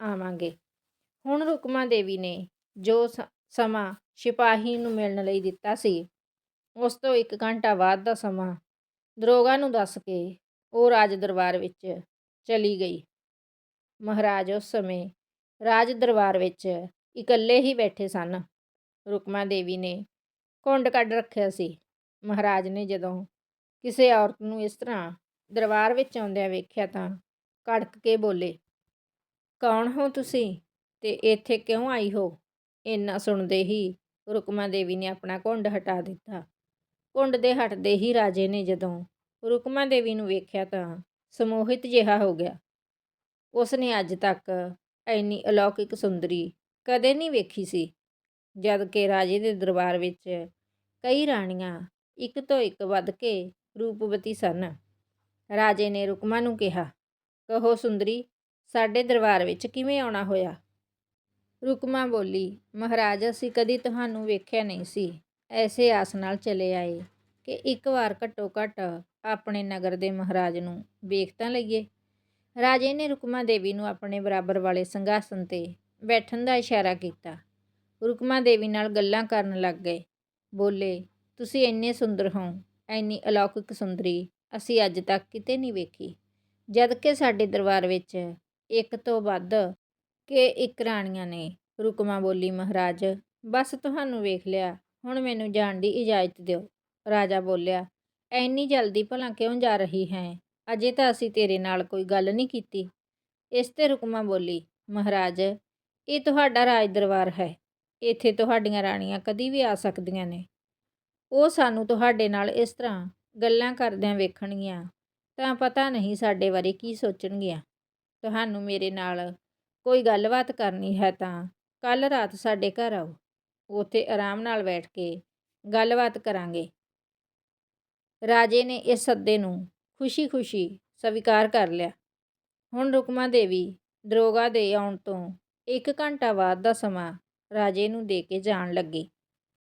ਆਵਾਂਗੇ। ਹੁਣ ਰੁਕਮਾ ਦੇਵੀ ਨੇ ਜੋ ਸ- ਸਮਾਂ ਸਿਪਾਹੀ ਨੂੰ ਮਿਲਣ ਲਈ ਦਿੱਤਾ ਸੀ, ਉਸ ਤੋਂ ਇੱਕ ਘੰਟਾ ਬਾਅਦ ਦਾ ਸਮਾਂ ਦਰੋਗਾ ਨੂੰ ਦੱਸ ਕੇ ਉਹ ਰਾਜ ਦਰਬਾਰ ਵਿੱਚ ਚਲੀ ਗਈ। ਮਹਾਰਾਜ ਉਸ ਸਮੇਂ ਰਾਜ ਦਰਬਾਰ ਵਿੱਚ ਇਕੱਲੇ ਹੀ ਬੈਠੇ ਸਨ। ਰੁਕਮਾ ਦੇਵੀ ਨੇ ਘੁੰਡ ਕੱਢ ਰੱਖਿਆ ਸੀ। ਮਹਾਰਾਜ ਨੇ ਜਦੋਂ ਕਿਸੇ ਔਰਤ ਨੂੰ ਇਸ ਤਰ੍ਹਾਂ ਦਰਬਾਰ ਵਿੱਚ ਆਉਂਦਿਆਂ ਵੇਖਿਆ ਤਾਂ ਕੜਕ ਕੇ ਬੋਲੇ, ਕੌਣ ਹੋ ਤੁਸੀਂ ਤੇ ਇੱਥੇ ਕਿਉਂ ਆਈ ਹੋ? ਇੰਨਾ ਸੁਣਦੇ ਹੀ ਰੁਕਮਾ ਦੇਵੀ ਨੇ ਆਪਣਾ ਘੁੰਡ ਹਟਾ ਦਿੱਤਾ। ਘੁੰਡ ਦੇ ਹਟਦੇ ਹੀ ਰਾਜੇ ਨੇ ਜਦੋਂ ਰੁਕਮਾ ਦੇਵੀ ਨੂੰ ਵੇਖਿਆ ਤਾਂ ਸਮੋਹਿਤ ਜਿਹਾ ਹੋ ਗਿਆ। ਉਸ ਨੇ ਅੱਜ ਤੱਕ ਐਨੀ ਅਲੌਕਿਕ ਸੁੰਦਰੀ ਕਦੇ ਨਹੀਂ ਵੇਖੀ ਸੀ, ਜਦ ਕਿ ਰਾਜੇ ਦੇ ਦਰਬਾਰ ਵਿੱਚ ਕਈ ਰਾਣੀਆਂ ਇੱਕ ਤੋਂ ਇੱਕ ਵੱਧ ਕੇ ਰੂਪਵਤੀ ਸਨ। ਰਾਜੇ ਨੇ ਰੁਕਮਾ ਨੂੰ ਕਿਹਾ, ਕਹੋ ਸੁੰਦਰੀ, ਸਾਡੇ ਦਰਬਾਰ ਵਿੱਚ ਕਿਵੇਂ ਆਉਣਾ ਹੋਇਆ? ਰੁਕਮਾ ਬੋਲੀ, ਮਹਾਰਾਜ, ਅਸੀਂ ਕਦੀ ਤੁਹਾਨੂੰ ਵੇਖਿਆ ਨਹੀਂ ਸੀ। ਐਸੇ ਆਸ ਨਾਲ ਚਲੇ ਆਏ ਕਿ ਇੱਕ ਵਾਰ ਘੱਟੋ ਘੱਟ ਆਪਣੇ ਨਗਰ ਦੇ ਮਹਾਰਾਜ ਨੂੰ ਵੇਖ ਤਾਂ ਲਈਏ। ਰਾਜੇ ਨੇ ਰੁਕਮਾ ਦੇਵੀ ਨੂੰ ਆਪਣੇ ਬਰਾਬਰ ਵਾਲੇ ਸੰਘਾਸਨ ਤੇ ਬੈਠਣ ਦਾ ਇਸ਼ਾਰਾ ਕੀਤਾ। ਰੁਕਮਾ ਦੇਵੀ ਨਾਲ ਗੱਲਾਂ ਕਰਨ ਲੱਗ ਗਏ। ਬੋਲੇ, ਤੁਸੀਂ ਇੰਨੇ ਸੁੰਦਰ ਹੋ ਐਨੀ ਅਲੌਕਿਕ ਸੁੰਦਰੀ, ਅਸੀਂ ਅੱਜ ਤੱਕ ਕਿਤੇ ਨਹੀਂ ਵੇਖੀ। ਜਦ ਕਿ ਸਾਡੇ ਦਰਬਾਰ ਵਿੱਚ ਇੱਕ ਤੋਂ ਵੱਧ ਕਿ ਇੱਕ ਰਾਣੀਆਂ ਨੇ। ਰੁਕਮਾ ਬੋਲੀ, ਮਹਾਰਾਜ, ਬਸ ਤੁਹਾਨੂੰ ਵੇਖ ਲਿਆ, ਹੁਣ ਮੈਨੂੰ ਜਾਣ ਦੀ ਇਜਾਜ਼ਤ ਦਿਓ। ਰਾਜਾ ਬੋਲਿਆ, ਐਨੀ ਜਲਦੀ ਭਲਾ ਕਿਉਂ ਜਾ ਰਹੀ ਹੈ? ਅਜੇ ਤਾਂ ਅਸੀਂ ਤੇਰੇ ਨਾਲ ਕੋਈ ਗੱਲ ਨਹੀਂ ਕੀਤੀ। ਇਸ ਤੇ ਰੁਕਮਾ ਬੋਲੀ, ਮਹਾਰਾਜ, ਇਹ ਤੁਹਾਡਾ ਰਾਜ ਦਰਬਾਰ ਹੈ। ਇੱਥੇ ਤੁਹਾਡੀਆਂ ਰਾਣੀਆਂ ਕਦੀ ਵੀ ਆ ਸਕਦੀਆਂ ਨੇ। ਉਹ ਸਾਨੂੰ ਤੁਹਾਡੇ ਨਾਲ ਇਸ ਤਰ੍ਹਾਂ ਗੱਲਾਂ ਕਰਦਿਆਂ ਵੇਖਣਗੀਆਂ ਤਾਂ ਪਤਾ ਨਹੀਂ ਸਾਡੇ ਬਾਰੇ ਕੀ ਸੋਚਣਗੀਆਂ। ਤੁਹਾਨੂੰ ਮੇਰੇ ਨਾਲ ਕੋਈ ਗੱਲਬਾਤ ਕਰਨੀ ਹੈ ਤਾਂ ਕੱਲ ਰਾਤ ਸਾਡੇ ਘਰ ਆਓ। ਉੱਥੇ ਆਰਾਮ ਨਾਲ ਬੈਠ ਕੇ ਗੱਲਬਾਤ ਕਰਾਂਗੇ। ਰਾਜੇ ਨੇ ਇਸ ਸੱਦੇ ਨੂੰ ਖੁਸ਼ੀ-ਖੁਸ਼ੀ ਸਵੀਕਾਰ ਕਰ ਲਿਆ। ਹੁਣ ਰੁਕਮਾ ਦੇਵੀ, ਦਰੋਗਾ ਦੇ ਆਉਣ ਤੋਂ ਇੱਕ ਘੰਟਾ ਬਾਅਦ ਦਾ ਸਮਾਂ ਰਾਜੇ ਨੂੰ ਦੇ ਕੇ ਜਾਣ ਲੱਗੀ।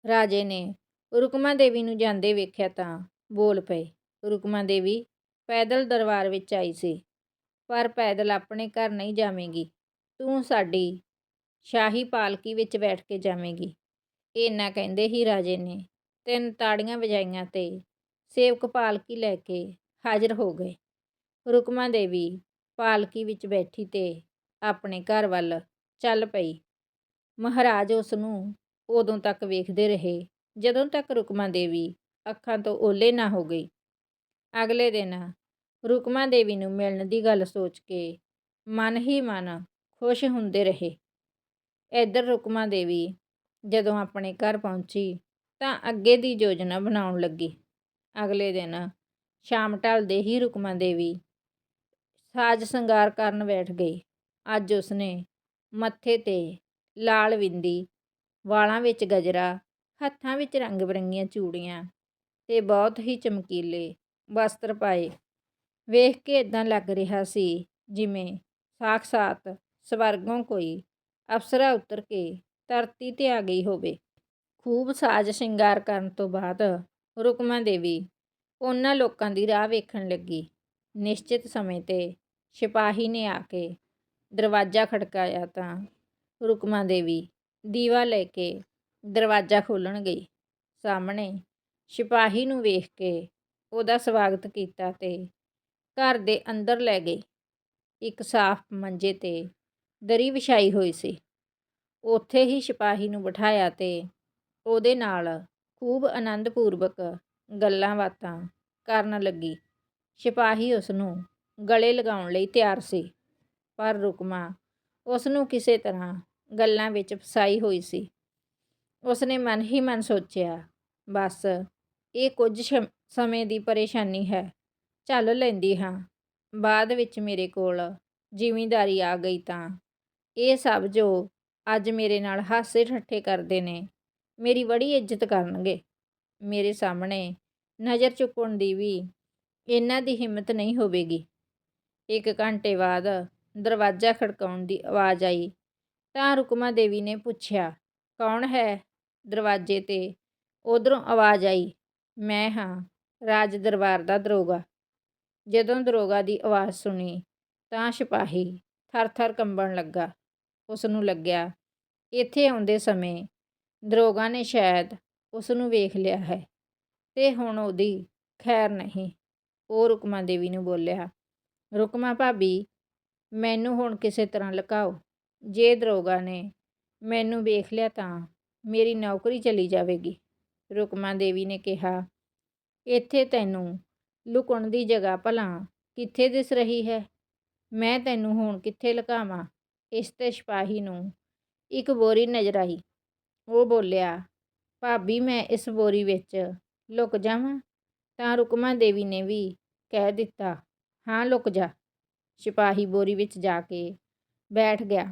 ਰਾਜੇ ਨੇ ਰੁਕਮਾ ਦੇਵੀ ਨੂੰ ਜਾਂਦੇ ਵੇਖਿਆ ਤਾਂ ਬੋਲ ਪਏ, ਰੁਕਮਾ ਦੇਵੀ, ਪੈਦਲ ਦਰਬਾਰ ਵਿੱਚ ਆਈ ਸੀ, ਪਰ ਪੈਦਲ ਆਪਣੇ ਘਰ ਨਹੀਂ ਜਾਵੇਂਗੀ। ਤੂੰ ਸਾਡੀ ਸ਼ਾਹੀ ਪਾਲਕੀ ਵਿੱਚ ਬੈਠ ਕੇ ਜਾਵੇਂਗੀ। ਇੰਨਾ ਕਹਿੰਦੇ ਹੀ ਰਾਜੇ ਨੇ ਤਿੰਨ ਤਾੜੀਆਂ ਵਜਾਈਆਂ ਤੇ ਸੇਵਕ ਪਾਲਕੀ ਲੈ ਕੇ ਹਾਜ਼ਰ ਹੋ ਗਏ। ਰੁਕਮਾ ਦੇਵੀ ਪਾਲਕੀ ਵਿੱਚ ਬੈਠੀ ਤੇ ਆਪਣੇ ਘਰ ਵੱਲ ਚੱਲ ਪਈ। ਮਹਾਰਾਜ ਉਸ ਨੂੰ ਉਦੋਂ ਤੱਕ ਵੇਖਦੇ ਰਹੇ, ਜਦੋਂ ਤੱਕ ਰੁਕਮਾ ਦੇਵੀ ਅੱਖਾਂ ਤੋਂ ਓਲੇ ਨਾ ਹੋ ਗਈ। ਅਗਲੇ ਦਿਨ ਰੁਕਮਾ ਦੇਵੀ ਨੂੰ ਮਿਲਣ ਦੀ ਗੱਲ ਸੋਚ ਕੇ ਮਨ ਹੀ ਮਨ ਖੁਸ਼ ਹੁੰਦੇ ਰਹੇ। ਇੱਧਰ ਰੁਕਮਾ ਦੇਵੀ ਜਦੋਂ ਆਪਣੇ ਘਰ ਪਹੁੰਚੀ ਤਾਂ ਅੱਗੇ ਦੀ ਯੋਜਨਾ ਬਣਾਉਣ ਲੱਗੀ। ਅਗਲੇ ਦਿਨ ਸ਼ਾਮ ਢਲਦੇ ਹੀ ਰੁਕਮਾ ਦੇਵੀ। ਸਾਜ ਸ਼ਿੰਗਾਰ ਕਰਨ ਬੈਠ ਗਈ। ਅੱਜ ਉਸਨੇ ਮੱਥੇ ਤੇ ਲਾਲ ਬਿੰਦੀ ਵਾਲਾਂ ਵਿੱਚ ਗਜਰਾ, ਹੱਥਾਂ ਵਿੱਚ ਰੰਗ ਬਰੰਗੀਆਂ ਚੂੜੀਆਂ ਤੇ ਬਹੁਤ ਹੀ ਚਮਕੀਲੇ ਵਸਤਰ ਪਾਏ। ਵੇਖ ਕੇ ਇਦਾਂ ਲੱਗ ਰਿਹਾ ਸੀ ਜਿਵੇਂ ਸਾਖਸਾਤ ਸਵਰਗੋਂ ਕੋਈ ਅਪਸਰਾ ਉਤਰ ਕੇ ਧਰਤੀ ਤੇ ਆ ਗਈ ਹੋਵੇ। ਖੂਬ ਸਾਜ ਸ਼ਿੰਗਾਰ ਕਰਨ ਤੋਂ ਬਾਅਦ ਰੁਕਮਾ ਦੇਵੀ ਉਹਨਾਂ ਲੋਕਾਂ ਦੀ ਰਾਹ ਵੇਖਣ ਲੱਗੀ। ਨਿਸ਼ਚਿਤ ਸਮੇਂ ਤੇ ਸਿਪਾਹੀ ਨੇ ਆ ਕੇ ਦਰਵਾਜ਼ਾ ਖੜਕਾਇਆ ਤਾਂ ਰੁਕਮਾ ਦੇਵੀ ਦੀਵਾ ਲੈ ਕੇ ਦਰਵਾਜ਼ਾ ਖੋਲ੍ਹਣ ਗਈ। ਸਾਹਮਣੇ ਸਿਪਾਹੀ ਨੂੰ ਵੇਖ ਕੇ ਉਹਦਾ ਸਵਾਗਤ ਕੀਤਾ ਤੇ ਘਰ ਦੇ ਅੰਦਰ ਲੈ ਗਈ। ਇੱਕ ਸਾਫ਼ ਮੰਜੇ ਤੇ ਦਰੀ ਵਿਛਾਈ ਹੋਈ ਸੀ। ਉੱਥੇ ਹੀ ਸਿਪਾਹੀ ਨੂੰ ਬਿਠਾਇਆ ਤੇ ਉਹਦੇ ਨਾਲ ਖੂਬ ਆਨੰਦਪੂਰਵਕ ਗੱਲਾਂ ਬਾਤਾਂ ਕਰਨ ਲੱਗੀ। ਸਿਪਾਹੀ ਉਸ ਨੂੰ ਗਲੇ ਲਗਾਉਣ ਲਈ ਤਿਆਰ ਸੀ, ਪਰ ਰੁਕਮਾ ਉਸ ਨੂੰ ਕਿਸੇ ਤਰ੍ਹਾਂ ਗੱਲਾਂ ਵਿੱਚ ਫਸਾਈ ਹੋਈ ਸੀ। ਉਸ ਨੇ ਮਨ ਹੀ ਮਨ ਸੋਚਿਆ, ਬਸ, ਇਹ ਕੁਝ ਸ਼ਮ- ਸਮੇਂ ਦੀ ਪਰੇਸ਼ਾਨੀ ਹੈ, ਚੱਲ ਲੈਂਦੀ ਹਾਂ। ਬਾਅਦ ਵਿੱਚ ਮੇਰੇ ਕੋਲ ਜ਼ਿਮੀਂਦਾਰੀ ਆ ਗਈ ਤਾਂ ਇਹ ਸਭ ਜੋ ਅੱਜ ਮੇਰੇ ਨਾਲ ਹਾਸੇ ਠੱਠੇ ਕਰਦੇ ਨੇ, ਮੇਰੀ ਬੜੀ ਇੱਜ਼ਤ ਕਰਨਗੇ। ਮੇਰੇ ਸਾਹਮਣੇ, ਨਜ਼ਰ ਚੁੱਕਣ ਦੀ ਵੀ ਇਹਨਾਂ ਦੀ ਹਿੰਮਤ ਨਹੀਂ ਹੋਵੇਗੀ। ਇੱਕ ਘੰਟੇ ਬਾਅਦ ਦਰਵਾਜ਼ਾ ਖੜਕਾਉਣ ਦੀ ਆਵਾਜ਼ ਆਈ, ਤਾਂ ਰੁਕਮਾ ਦੇਵੀ ਨੇ ਪੁੱਛਿਆ, ਕੌਣ ਹੈ? ਦਰਵਾਜ਼ੇ ਤੇ ਉਧਰੋਂ ਆਵਾਜ਼ ਆਈ, ਮੈਂ ਹਾਂ, ਰਾਜ ਦਰਬਾਰ ਦਾ ਦਰੋਗਾ। ਜਦੋਂ ਦਰੋਗਾ ਦੀ ਆਵਾਜ਼ ਸੁਣੀ, ਤਾਂ ਸਿਪਾਹੀ ਥਰ-ਥਰ ਕੰਬਣ ਲੱਗਾ। ਉਸ ਨੂੰ ਲੱਗਿਆ, ਇੱਥੇ ਆਉਂਦੇ ਸਮੇਂ ਦਰੋਗਾ ਨੇ ਸ਼ਾਇਦ ਉਸ ਨੂੰ ਵੇਖ ਲਿਆ ਹੈ ਤੇ ਹੁਣ ਉਹਦੀ ਖੈਰ ਨਹੀਂ। ਉਹ ਰੁਕਮਾ ਦੇਵੀ ਨੂੰ ਬੋਲਿਆ, ਰੁਕਮਾ ਭਾਬੀ, ਮੈਨੂੰ ਹੁਣ ਕਿਸੇ ਤਰ੍ਹਾਂ ਲੁਕਾਓ। ਜੇ ਦਰੋਗਾ ਨੇ ਮੈਨੂੰ ਵੇਖ ਲਿਆ ਤਾਂ ਮੇਰੀ ਨੌਕਰੀ ਚਲੀ ਜਾਵੇਗੀ। ਰੁਕਮਾ ਦੇਵੀ ਨੇ ਕਿਹਾ, ਇੱਥੇ ਤੈਨੂੰ ਲੁਕਣ ਦੀ ਜਗ੍ਹਾ ਭਲਾ ਕਿੱਥੇ ਦਿਸ ਰਹੀ ਹੈ? ਮੈਂ ਤੈਨੂੰ ਹੁਣ ਕਿੱਥੇ ਲੁਕਾਵਾਂ? ਇਸ ਤੇ ਸਿਪਾਹੀ ਨੂੰ ਇੱਕ ਬੋਰੀ ਨਜ਼ਰ ਆਈ। ਉਹ ਬੋਲਿਆ ਭਾਬੀ, ਮੈਂ ਇਸ ਬੋਰੀ ਵਿੱਚ ਲੁਕ ਜਾਵਾਂ ਤਾਂ ਰੁਕਮਾ ਦੇਵੀ ਨੇ ਵੀ ਕਹਿ ਦਿੱਤਾ, ਹਾਂ, ਲੁਕ ਜਾ। ਸਿਪਾਹੀ ਬੋਰੀ ਵਿੱਚ ਜਾ ਕੇ ਬੈਠ ਗਿਆ।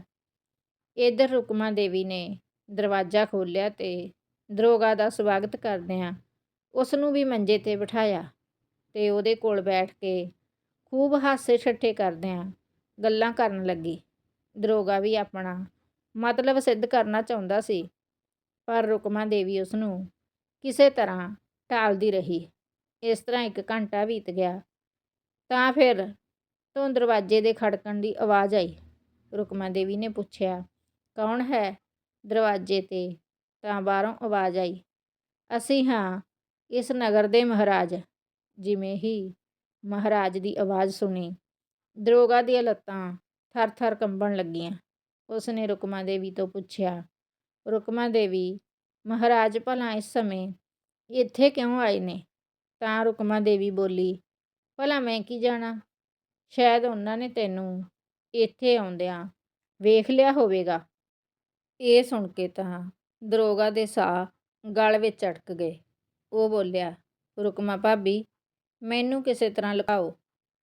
ਇਧਰ ਰੁਕਮਾ ਦੇਵੀ ਨੇ ਦਰਵਾਜ਼ਾ ਖੋਲ੍ਹਿਆ ਤੇ ਦਰੋਗਾ ਦਾ ਸਵਾਗਤ ਕਰਦਿਆਂ ਉਸ ਨੂੰ ਵੀ ਮੰਜੇ ਤੇ ਬਿਠਾਇਆ ਤੇ ਉਹਦੇ ਕੋਲ ਬੈਠ ਕੇ ਖੂਬ ਹਾਸੇ ਛੱਠੇ ਕਰਦਿਆਂ ਗੱਲਾਂ ਕਰਨ ਲੱਗੀ। ਦਰੋਗਾ ਵੀ ਆਪਣਾ ਮਤਲਬ ਸਿੱਧ ਕਰਨਾ ਚਾਹੁੰਦਾ ਸੀ ਪਰ ਰੁਕਮਾ ਦੇਵੀ ਉਸ ਨੂੰ ਕਿਸੇ ਤਰ੍ਹਾਂ ਟਾਲਦੀ ਰਹੀ। ਇਸ ਤਰ੍ਹਾਂ ਇੱਕ ਘੰਟਾ ਬੀਤ ਗਿਆ। ਤਾਂ ਫਿਰ ਤੋਂ ਦਰਵਾਜ਼ੇ ਦੇ ਖੜਕਣ ਦੀ ਆਵਾਜ਼ ਆਈ। ਰੁਕਮਾ ਦੇਵੀ ਨੇ ਪੁੱਛਿਆ, ਕੌਣ ਹੈ ਦਰਵਾਜ਼ੇ ਤੇ? ਤਾਂ ਬਾਹਰੋਂ ਆਵਾਜ਼ ਆਈ, ਅਸੀਂ ਹਾਂ ਇਸ ਨਗਰ ਦੇ ਮਹਾਰਾਜ। ਜਿਵੇਂ ਹੀ ਮਹਾਰਾਜ ਦੀ ਆਵਾਜ਼ ਸੁਣੀ, ਦਰੋਗਾ ਦੀਆਂ ਲੱਤਾਂ ਥਰ-ਥਰ ਕੰਬਣ ਲੱਗੀਆਂ। ਉਸ ਨੇ ਰੁਕਮਾ ਦੇਵੀ ਤੋਂ ਪੁੱਛਿਆ ਰੁਕਮਾ ਦੇਵੀ, ਮਹਾਰਾਜ ਭਲਾ ਇਸ ਸਮੇਂ ਇੱਥੇ ਕਿਉਂ ਆਏ ਨੇ? ਤਾਂ ਰੁਕਮਾ ਦੇਵੀ ਬੋਲੀ, ਭਲਾ ਮੈਂ ਕੀ ਜਾਣਾ? ਸ਼ਾਇਦ ਉਹਨਾਂ ਨੇ ਤੈਨੂੰ ਇੱਥੇ ਆਉਂਦਿਆਂ ਵੇਖ ਲਿਆ ਹੋਵੇਗਾ। ਇਹ ਸੁਣ ਕੇ ਤਾਂ ਦਰੋਗਾ ਦੇ ਸਾਹ ਗਲ ਵਿੱਚ ਅਟਕ ਗਏ। ਉਹ ਬੋਲਿਆ, ਰੁਕਮਾ ਭਾਬੀ, ਮੈਨੂੰ ਕਿਸੇ ਤਰ੍ਹਾਂ ਲੁਕਾਓ।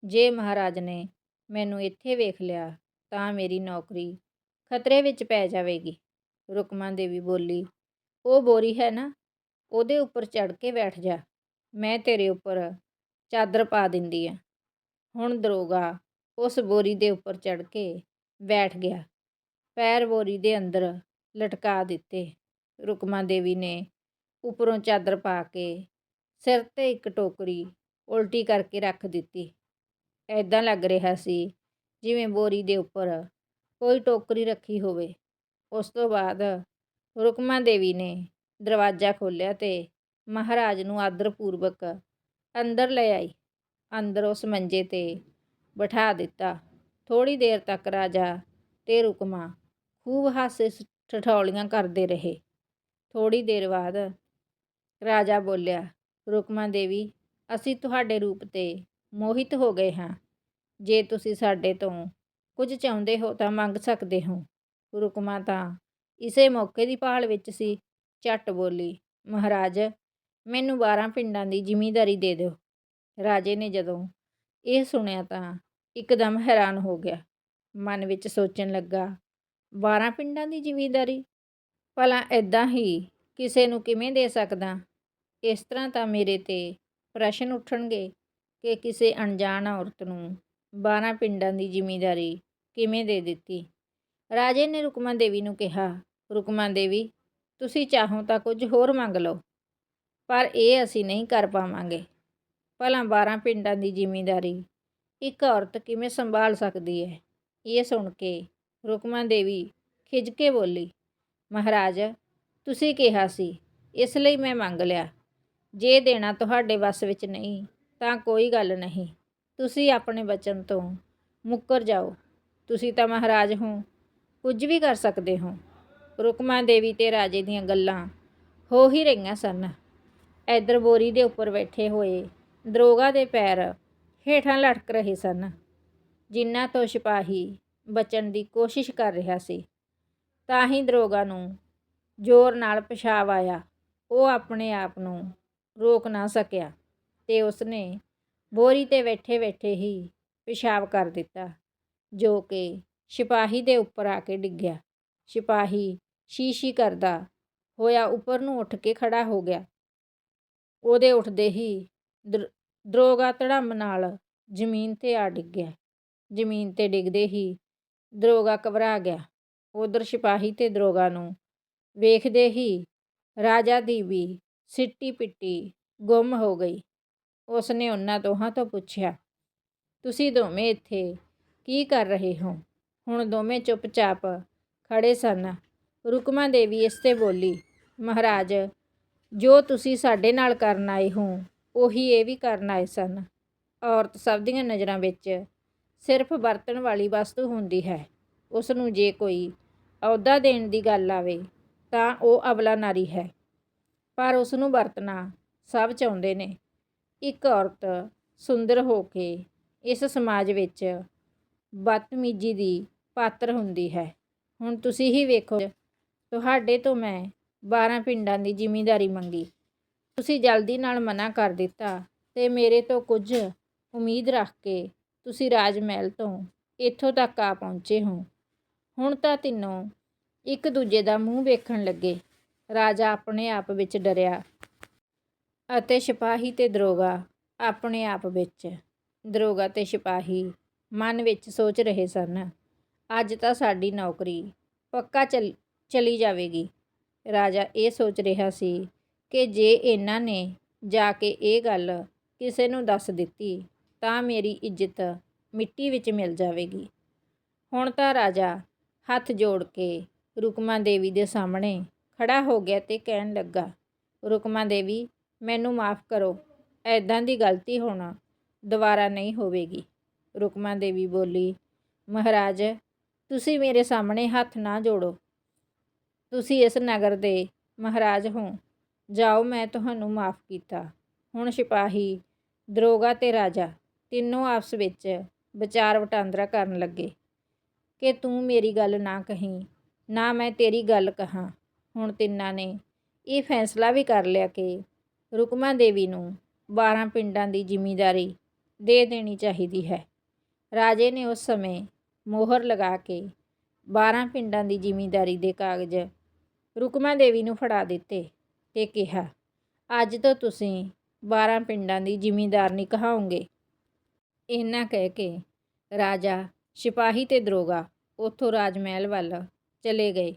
ਜੇ ਮਹਾਰਾਜ ਨੇ ਮੈਨੂੰ ਇੱਥੇ ਵੇਖ ਲਿਆ, ਤਾਂ ਮੇਰੀ ਨੌਕਰੀ ਖਤਰੇ ਵਿੱਚ ਪੈ ਜਾਵੇਗੀ। ਰੁਕਮਾ ਦੇਵੀ ਬੋਲੀ, ਉਹ ਬੋਰੀ ਹੈ ਨਾ, ਉਹਦੇ ਉੱਪਰ ਚੜ ਕੇ ਬੈਠ ਜਾ, ਮੈਂ ਤੇਰੇ ਉੱਪਰ ਚਾਦਰ ਪਾ ਦਿੰਦੀ ਆ। ਹੁਣ ਦਰੋਗਾ ਉਸ ਬੋਰੀ ਦੇ ਉੱਪਰ ਚੜ ਕੇ ਬੈਠ ਗਿਆ। ਪੈਰ ਬੋਰੀ ਦੇ ਅੰਦਰ ਲਟਕਾ ਦਿੱਤੇ। ਰੁਕਮਾ ਦੇਵੀ ਨੇ ਉੱਪਰੋਂ ਚਾਦਰ ਪਾ ਕੇ ਸਿਰ ਤੇ ਇੱਕ ਟੋਕਰੀ ਉਲਟੀ ਕਰਕੇ ਰੱਖ ਦਿੱਤੀ। ਐਦਾਂ ਲੱਗ ਰਿਹਾ ਸੀ ਜਿਵੇਂ ਬੋਰੀ ਦੇ ਉੱਪਰ ਕੋਈ ਟੋਕਰੀ ਰੱਖੀ ਹੋਵੇ। ਉਸ ਤੋਂ ਬਾਅਦ ਰੁਕਮਾ ਦੇਵੀ ਨੇ ਦਰਵਾਜ਼ਾ ਖੋਲ੍ਹਿਆ ਤੇ ਮਹਾਰਾਜ ਨੂੰ ਆਦਰ-ਪੂਰਵਕ ਅੰਦਰ ਲੈ ਆਈ। ਅੰਦਰ ਉਸ ਮੰਜੇ ਤੇ ਬਿਠਾ ਦਿੱਤਾ। ਥੋੜੀ ਦੇਰ ਤੱਕ ਰਾਜਾ ਤੇ ਰੁਕਮਾ ਖੂਬ ਹਾਸੇ ਠਠੌਲੀਆਂ ਕਰਦੇ ਰਹੇ। ਥੋੜੀ ਦੇਰ ਬਾਅਦ ਰਾਜਾ ਬੋਲਿਆ, ਰੁਕਮਾ ਦੇਵੀ, ਅਸੀਂ ਤੁਹਾਡੇ ਰੂਪ ਤੇ ਮੋਹਿਤ ਹੋ ਗਏ ਹਾਂ। ਜੇ ਤੁਸੀਂ ਸਾਡੇ ਤੋਂ ਕੁਝ ਚਾਹੁੰਦੇ ਹੋ ਤਾਂ ਮੰਗ ਸਕਦੇ ਹੋ। ਰੁਕਮਾ ਤਾਂ ਇਸੇ ਮੌਕੇ ਦੀ ਭਾਲ ਵਿੱਚ ਸੀ। ਝੱਟ ਬੋਲੀ, ਮਹਾਰਾਜ, ਮੈਨੂੰ 12 ਪਿੰਡਾਂ ਦੀ ਜ਼ਿਮੀਂਦਾਰੀ ਦੇ ਦਿਓ। ਰਾਜੇ ਨੇ ਜਦੋਂ ਇਹ ਸੁਣਿਆ ਤਾਂ ਇੱਕਦਮ ਹੈਰਾਨ ਹੋ ਗਿਆ। ਮਨ ਵਿੱਚ ਸੋਚਣ ਲੱਗਾ 12 ਪਿੰਡਾਂ ਦੀ ਜ਼ਿਮੀਂਦਾਰੀ? ਭਲਾ ਐਦਾਂ ਹੀ ਕਿਸੇ ਨੂੰ ਕਿਵੇਂ ਦੇ ਸਕਦਾ? ਇਸ ਤਰ੍ਹਾਂ ਤਾਂ ਮੇਰੇ ਤੇ ਪ੍ਰਸ਼ਨ ਉੱਠਣਗੇ ਕਿ ਕਿਸੇ ਅਣਜਾਣ ਔਰਤ ਨੂੰ 12 ਪਿੰਡਾਂ ਦੀ ਜ਼ਿਮੀਂਦਾਰੀ ਕਿਵੇਂ ਦੇ ਦਿੱਤੀ? ਰਾਜੇ ਨੇ ਰੁਕਮਾ ਦੇਵੀ ਨੂੰ ਕਿਹਾ, ਰੁਕਮਾ ਦੇਵੀ, ਤੁਸੀਂ ਚਾਹੋ ਤਾਂ ਕੁਝ ਹੋਰ ਮੰਗ ਲਓ, ਪਰ ਇਹ ਅਸੀਂ ਨਹੀਂ ਕਰ ਪਾਵਾਂਗੇ। ਭਲਾ 12 ਪਿੰਡਾਂ ਦੀ ਜ਼ਿਮੀਂਦਾਰੀ, ਇੱਕ ਔਰਤ ਕਿਵੇਂ ਸੰਭਾਲ ਸਕਦੀ ਹੈ? ਇਹ ਸੁਣ ਕੇ ਰੁਕਮਾ ਦੇਵੀ ਖਿਜ ਕੇ ਬੋਲੀ, ਮਹਾਰਾਜ, ਤੁਸੀਂ ਕਿਹਾ ਸੀ, ਇਸ ਲਈ ਮੈਂ ਮੰਗ ਲਿਆ। ਜੇ ਦੇਣਾ ਤੁਹਾਡੇ ਵੱਸ ਵਿੱਚ ਨਹੀਂ, ਤਾਂ ਕੋਈ ਗੱਲ ਨਹੀਂ। ਤੁਸੀਂ ਆਪਣੇ ਬਚਨ ਤੋਂ ਮੁੱਕਰ ਜਾਓ। ਤੁਸੀਂ ਤਾਂ ਮਹਾਰਾਜ ਹੋ ਕੁਝ ਵੀ ਕਰ ਸਕਦੇ ਹੋ। ਰੁਕਮਾ ਦੇਵੀ ਤੇ ਰਾਜੇ ਦੀਆਂ ਗੱਲਾਂ ਹੋ ਹੀ ਰਹੀਆਂ ਸਨ। ਇਧਰ ਬੋਰੀ ਦੇ ਉੱਪਰ ਬੈਠੇ ਹੋਏ ਦਰੋਗਾ ਦੇ ਪੈਰ ਹੇਠਾਂ ਲਟਕ ਰਹੇ ਸਨ। ਜਿਨ੍ਹਾਂ ਤੋਂ ਸਿਪਾਹੀ ਬਚਣ ਦੀ ਕੋਸ਼ਿਸ਼ ਕਰ ਰਿਹਾ ਸੀ, ਤਾਂ ਹੀ ਦਰੋਗਾ ਨੂੰ ਜ਼ੋਰ ਨਾਲ ਪਿਸ਼ਾਬ ਆਇਆ। ਉਹ ਆਪਣੇ ਆਪ ਨੂੰ ਰੋਕ ਨਾ ਸਕਿਆ ਤੇ ਉਸਨੇ ਬੋਰੀ ਤੇ ਬੈਠੇ-ਬੈਠੇ ਹੀ ਪਿਸ਼ਾਬ ਕਰ ਦਿੱਤਾ, ਜੋ ਕਿ ਸਿਪਾਹੀ ਦੇ ਉੱਪਰ ਆ ਕੇ ਡਿੱਗਿਆ। ਸਿਪਾਹੀ ਸ਼ੀਸ਼ੀ ਕਰਦਾ ਹੋਇਆ ਉੱਪਰ ਨੂੰ ਉੱਠ ਕੇ ਖੜਾ ਹੋ ਗਿਆ। ਉਹਦੇ ਉੱਠਦੇ ਹੀ ਦਰ- ਦਰੋਗਾ ਧੜੰਮ ਨਾਲ ਜ਼ਮੀਨ ਤੇ ਆ ਡਿੱਗਿਆ। ਜ਼ਮੀਨ ਤੇ ਡਿੱਗਦੇ ਹੀ ਦਰੋਗਾ ਘਬਰਾ ਗਿਆ। ਉਧਰ ਸਿਪਾਹੀ ਤੇ ਦਰੋਗਾ ਨੂੰ ਵੇਖਦੇ ਹੀ ਰਾਜਾ ਦੀ ਵੀ ਸਿੱਟੀ ਪਿੱਟੀ ਗੁੰਮ ਹੋ ਗਈ। ਉਸਨੇ ਉਹਨਾਂ ਦੋਹਾਂ ਤੋਂ ਪੁੱਛਿਆ, ਤੁਸੀਂ ਦੋਵੇਂ ਇੱਥੇ ਕੀ ਕਰ ਰਹੇ ਹੋ? ਹੁਣ ਦੋਵੇਂ ਚੁੱਪਚਾਪ ਖੜੇ ਸਨ। ਰੁਕਮਾ ਦੇਵੀ ਇਸ ਤੇ ਬੋਲੀ, ਮਹਾਰਾਜ, ਜੋ ਤੁਸੀਂ ਸਾਡੇ ਨਾਲ ਕਰਨ ਆਏ ਹੋ, ਉਹੀ ਇਹ ਵੀ ਕਰਨ ਆਏ ਸਨ। ਔਰਤ ਸਭ ਦੀਆਂ ਨਜ਼ਰਾਂ ਵਿੱਚ ਸਿਰਫ ਵਰਤਣ ਵਾਲੀ ਵਸਤੂ ਹੁੰਦੀ ਹੈ। ਉਸ ਨੂੰ ਜੇ ਕੋਈ ਅਹੁਦਾ ਦੇਣ ਦੀ ਗੱਲ ਆਵੇ, ਤਾਂ ਉਹ ਅਬਲਾ ਨਾਰੀ ਹੈ। ਪਰ ਉਸ ਨੂੰ ਵਰਤਣਾ ਸਭ ਚਾਹੁੰਦੇ ਨੇ। ਇੱਕ ਔਰਤ ਸੁੰਦਰ ਹੋ ਕੇ ਇਸ ਸਮਾਜ ਵਿੱਚ ਬਦਤਮੀਜ਼ੀ ਦੀ ਪਾਤਰ ਹੁੰਦੀ ਹੈ। ਹੁਣ ਤੁਸੀਂ ਹੀ ਵੇਖੋ, ਤੁਹਾਡੇ ਤੋਂ ਮੈਂ 12 ਪਿੰਡਾਂ ਦੀ ਜ਼ਿਮੀਂਦਾਰੀ ਮੰਗੀ। ਤੁਸੀਂ ਜਲਦੀ ਨਾਲ ਮਨਾ ਕਰ ਦਿੱਤਾ ਤੇ ਮੇਰੇ ਤੋਂ ਕੁਝ ਉਮੀਦ ਰੱਖ ਕੇ ਤੁਸੀਂ ਰਾਜ ਮਹਿਲ ਤੋਂ ਇੱਥੋਂ ਤੱਕ ਆ ਪਹੁੰਚੇ ਹੋ। ਹੁਣ ਤਾਂ ਤਿੰਨੋਂ ਇੱਕ ਦੂਜੇ ਦਾ ਮੂੰਹ ਵੇਖਣ ਲੱਗੇ। ਰਾਜਾ ਆਪਣੇ ਆਪ ਵਿੱਚ ਡਰਿਆ ਅਤੇ ਸਿਪਾਹੀ ਤੇ ਦਰੋਗਾ ਆਪਣੇ ਆਪ ਵਿੱਚ। ਦਰੋਗਾ ਤੇ ਸਿਪਾਹੀ ਮਨ ਵਿੱਚ ਸੋਚ ਰਹੇ ਸਨ ਅੱਜ ਤਾਂ ਸਾਡੀ ਨੌਕਰੀ ਪੱਕਾ ਚਲ, ਚਲੀ ਜਾਵੇਗੀ। ਰਾਜਾ ਇਹ ਸੋਚ ਰਿਹਾ ਸੀ ਕਿ ਜੇ ਇਹਨਾਂ ਨੇ ਜਾ ਕੇ ਇਹ ਗੱਲ ਕਿਸੇ ਨੂੰ ਦੱਸ ਦਿੱਤੀ, ਤਾਂ ਮੇਰੀ ਇੱਜ਼ਤ ਮਿੱਟੀ ਵਿੱਚ ਮਿਲ ਜਾਵੇਗੀ। ਹੁਣ ਤਾਂ ਰਾਜਾ ਹੱਥ ਜੋੜ ਕੇ ਰੁਕਮਾ ਦੇਵੀ ਦੇ ਸਾਹਮਣੇ ਖੜਾ ਹੋ ਗਿਆ ਤੇ ਕਹਿਣ ਲੱਗਾ, ਰੁਕਮਾ ਦੇਵੀ, ਮੈਨੂੰ ਮਾਫ ਕਰੋ ਐਦਾਂ ਦੀ ਗਲਤੀ ਹੋਣਾ ਦੁਬਾਰਾ ਨਹੀਂ ਹੋਵੇਗੀ। ਰੁਕਮਾ ਦੇਵੀ ਬੋਲੀ, ਮਹਾਰਾਜ ਤੁਸੀਂ ਮੇਰੇ ਸਾਹਮਣੇ ਹੱਥ ਨਾ ਜੋੜੋ। ਤੁਸੀਂ ਇਸ ਨਗਰ ਦੇ ਮਹਾਰਾਜ ਹੋ। ਜਾਓ, ਮੈਂ ਤੁਹਾਨੂੰ ਮਾਫ ਕੀਤਾ। ਹੁਣ ਸਿਪਾਹੀ, ਦਰੋਗਾ ਤੇ ਰਾਜਾ ਤਿੰਨੋਂ ਆਪਸ ਵਿੱਚ ਵਿਚਾਰ ਵਟਾਂਦਰਾ ਕਰਨ ਲੱਗੇ। ਕਿ ਤੂੰ ਮੇਰੀ ਗੱਲ ਨਾ ਕਹੀਂ, ਨਾ ਮੈਂ ਤੇਰੀ ਗੱਲ ਕਹਾਂ। ਹੁਣ ਤਿੰਨਾਂ ਨੇ ਇਹ ਫੈਸਲਾ ਵੀ ਕਰ ਲਿਆ ਕਿ ਰੁਕਮਾ ਦੇਵੀ ਨੂੰ 12 ਪਿੰਡਾਂ ਦੀ ਜ਼ਿਮੀਂਦਾਰੀ ਦੇ ਦੇਣੀ ਚਾਹੀਦੀ ਹੈ। ਰਾਜੇ ਨੇ ਉਸ ਸਮੇਂ ਮੋਹਰ ਲਗਾ ਕੇ 12 ਪਿੰਡਾਂ ਦੀ ਜ਼ਿਮੀਂਦਾਰੀ ਦੇ ਕਾਗਜ਼ ਰੁਕਮਾ ਦੇਵੀ ਨੂੰ ਫੜਾ ਦਿੱਤੇ ਤੇ ਕਿਹਾ, ਅੱਜ ਤੋਂ ਤੁਸੀਂ 12 ਪਿੰਡਾਂ ਦੀ ਜ਼ਿਮੀਂਦਾਰਨੀ ਕਹਾਉਂਗੇ ਇਹਨਾਂ ਕਹਿ ਕੇ ਰਾਜਾ ਸਿਪਾਹੀ ਤੇ ਦਰੋਗਾ ਉੱਥੋਂ ਰਾਜ ਮਹਿਲ ਵੱਲ ਚਲੇ ਗਏ।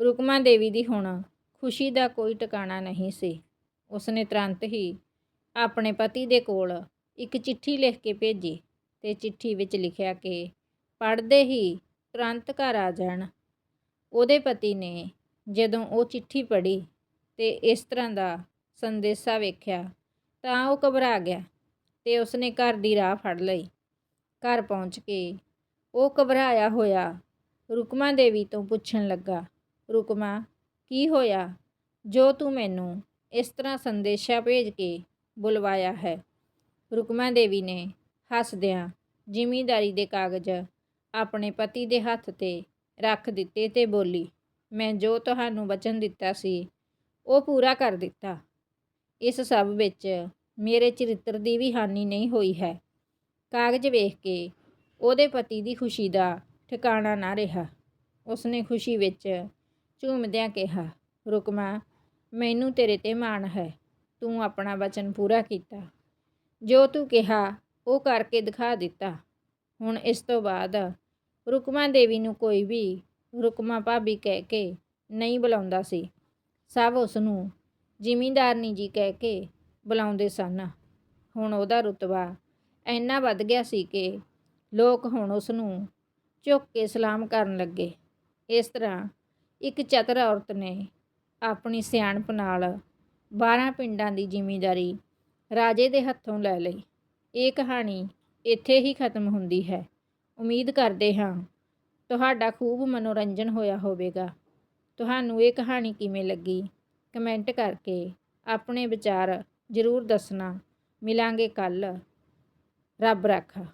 ਰੁਕਮਾ ਦੇਵੀ ਦੀ ਹੁਣ ਖੁਸ਼ੀ ਦਾ ਕੋਈ ਟਿਕਾਣਾ ਨਹੀਂ ਸੀ। ਉਸਨੇ ਤੁਰੰਤ ਹੀ ਆਪਣੇ ਪਤੀ ਦੇ ਕੋਲ ਇੱਕ ਚਿੱਠੀ ਲਿਖ ਕੇ ਭੇਜੀ ਤੇ ਚਿੱਠੀ ਵਿੱਚ ਲਿਖਿਆ ਕਿ ਪੜ੍ਹਦੇ ਹੀ ਤੁਰੰਤ ਘਰ ਆ ਜਾਣ। ਉਹਦੇ ਪਤੀ ਨੇ ਜਦੋਂ ਉਹ ਚਿੱਠੀ ਪੜ੍ਹੀ ਤੇ ਇਸ ਤਰ੍ਹਾਂ ਦਾ ਸੰਦੇਸ਼ਾ ਵੇਖਿਆ ਤਾਂ ਉਹ ਘਬਰਾ ਗਿਆ ਤੇ ਉਸਨੇ ਘਰ ਦੀ ਰਾਹ ਫੜ ਲਈ। ਘਰ ਪਹੁੰਚ ਕੇ ਉਹ ਘਬਰਾਇਆ ਹੋਇਆ ਰੁਕਮਾ ਦੇਵੀ ਤੋਂ ਪੁੱਛਣ ਲੱਗਾ, ਰੁਕਮਾ, ਕੀ ਹੋਇਆ? ਜੋ ਤੂੰ ਮੈਨੂੰ ਇਸ ਤਰ੍ਹਾਂ ਸੰਦੇਸ਼ਾ ਭੇਜ ਕੇ ਬੁਲਵਾਇਆ ਹੈ। ਰੁਕਮਾ ਦੇਵੀ ਨੇ ਹੱਸਦਿਆਂ ਜ਼ਿਮੀਂਦਾਰੀ ਦੇ ਕਾਗਜ਼ ਆਪਣੇ ਪਤੀ ਦੇ ਹੱਥ ਤੇ ਰੱਖ ਦਿੱਤੇ ਤੇ ਬੋਲੀ, ਮੈਂ ਜੋ ਤੁਹਾਨੂੰ ਵਚਨ ਦਿੱਤਾ ਸੀ, ਉਹ ਪੂਰਾ ਕਰ ਦਿੱਤਾ। ਇਸ ਸਭ ਵਿੱਚ ਮੇਰੇ ਚਰਿੱਤਰ ਦੀ ਵੀ ਹਾਨੀ ਨਹੀਂ ਹੋਈ ਹੈ। ਕਾਗਜ਼ ਵੇਖ ਕੇ ਉਹਦੇ ਪਤੀ ਦੀ ਖੁਸ਼ੀ ਦਾ ਠਿਕਾਣਾ ਨਾ ਰਿਹਾ। ਉਸਨੇ ਖੁਸ਼ੀ ਵਿੱਚ ਝੂਮਦਿਆਂ ਕਿਹਾ, ਰੁਕਮਾ, ਮੈਨੂੰ ਤੇਰੇ ਤੇ ਮਾਣ ਹੈ। ਤੂੰ ਆਪਣਾ ਵਚਨ ਪੂਰਾ ਕੀਤਾ। ਜੋ ਤੂੰ ਕਿਹਾ, ਉਹ ਕਰਕੇ ਦਿਖਾ ਦਿੱਤਾ। ਹੁਣ ਇਸ ਤੋਂ ਬਾਅਦ ਰੁਕਮਾ ਦੇਵੀ ਨੂੰ ਕੋਈ ਵੀ ਰੁਕਮਾ ਭਾਬੀ ਕਹਿ ਕੇ ਨਹੀਂ ਬੁਲਾਉਂਦਾ ਸੀ। ਸਭ ਉਸ ਨੂੰ ਜ਼ਿਮੀਂਦਾਰਨੀ ਜੀ ਕਹਿ ਕੇ ਬੁਲਾਉਂਦੇ ਸਨ। ਹੁਣ ਉਹਦਾ ਰੁਤਬਾ ਇੰਨਾ ਵੱਧ ਗਿਆ ਸੀ ਕਿ ਲੋਕ ਹੁਣ ਉਸ ਨੂੰ ਝੁੱਕ ਕੇ ਸਲਾਮ ਕਰਨ ਲੱਗੇ। ਇਸ ਤਰ੍ਹਾਂ ਇੱਕ ਚਤਰ ਔਰਤ ਨੇ ਆਪਣੀ ਸਿਆਣਪ ਨਾਲ 12 ਪਿੰਡਾਂ ਦੀ ਜ਼ਿਮੀਂਦਾਰੀ ਰਾਜੇ ਦੇ ਹੱਥੋਂ ਲੈ ਲਈ। ਇਹ ਕਹਾਣੀ ਇੱਥੇ ਹੀ ਖਤਮ ਹੁੰਦੀ ਹੈ। ਉਮੀਦ ਕਰਦੇ ਹਾਂ ਤੁਹਾਡਾ ਖੂਬ ਮਨੋਰੰਜਨ ਹੋਇਆ ਹੋਵੇਗਾ। ਤੁਹਾਨੂੰ ਇਹ ਕਹਾਣੀ ਕਿਵੇਂ ਲੱਗੀ? ਕਮੈਂਟ ਕਰਕੇ ਆਪਣੇ ਵਿਚਾਰ ਜ਼ਰੂਰ ਦੱਸਣਾ। ਮਿਲਾਂਗੇ ਕੱਲ ਰੱਬ ਰਾਖਾ।